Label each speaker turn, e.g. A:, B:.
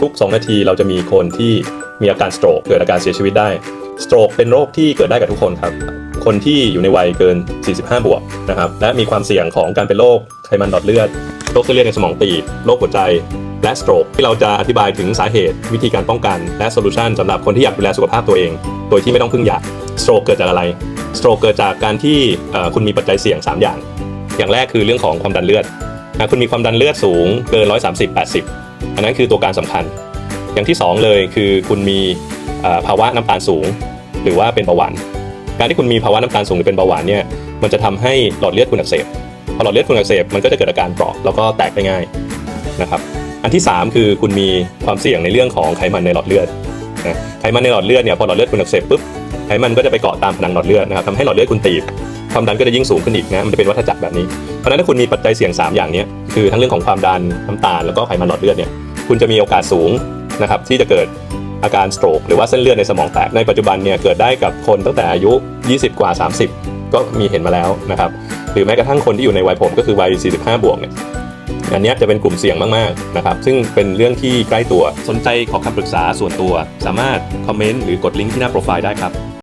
A: ทุก 2 นาทีเราจะมีคนที่มีอาการสโตรกเกิดอาการเสียชีวิตได้สโตรกเป็นโรคที่เกิดได้กับทุกคนครับ คนที่อยู่ในวัยเกิน 45 บวกนะครับและมีความเสี่ยงของการเป็นโรคไขมันหลอดเลือดโรคเส้นเลือดในสมองตีบโรคหัวใจและสโตรกที่เราจะอธิบายถึงสาเหตุ วิธีการป้องกันและโซลูชันสำหรับคนที่อยากดูแลสุขภาพตัวเอง โดยที่ไม่ต้องพึ่งยาสโตรกเกิดจากอะไรสโตรกเกิดจากการที่คุณมีปัจจัยเสี่ยง 3 อย่าง อย่างแรกคือเรื่องของความดันเลือดคุณมีความดันเลือดสูงเกิน 130 80 อันนั้นคือตัวการสำคัญ อย่างที่ 2 เลยคือคุณมีภาวะน้ำตาลสูง หรือว่าเป็นเบาหวานการที่คุณมีภาวะน้ำตาลสูงหรือเป็นเบาหวานเนี่ยมันจะทำให้หลอดเลือดคุณอักเสบพอหลอดเลือดคุณอักเสบมันก็จะเกิดอาการเปราะแล้วก็แตกได้ง่ายนะครับอันที่ 3 คือคุณมีความเสี่ยงในเรื่องของไขมันในหลอดเลือดไขมันในหลอดเลือดเนี่ยพอหลอดเลือดคุณอักเสบปุ๊บไขมันก็จะไปเกาะตามผนังหลอดเลือดนะครับทำให้หลอดเลือดคุณตีบ ความดันก็จะยิ่งสูงขึ้นอีกนะมันจะเป็นวัฏจักรแบบนี้เพราะฉะนั้นถ้าคุณมีปัจจัยเสี่ยง 3 อย่างนี้คือทั้งเรื่องของความดันน้ำตาลแล้วก็ไขมันหลอดเลือดเนี่ยคุณจะมีโอกาสสูงนะครับที่จะเกิดอาการสโตรกหรือว่าเส้นเลือดในสมองแตกในปัจจุบันเนี่ยเกิดได้กับคนตั้งแต่อายุ 20 กว่า 30 ก็มีเห็นมาแล้วนะครับหรือแม้กระทั่งคนที่อยู่ในวัยผมก็คือวัย 45 บวกเนี่ยอันนี้จะเป็นกลุ่มเสี่ยงมากๆนะครับซึ่งเป็นเรื่องที่ใกล้ตัวสนใจขอคำปรึกษาส่วนตัว สามารถคอมเมนต์หรือกดลิงก์ที่หน้าโปรไฟล์ได้ครับ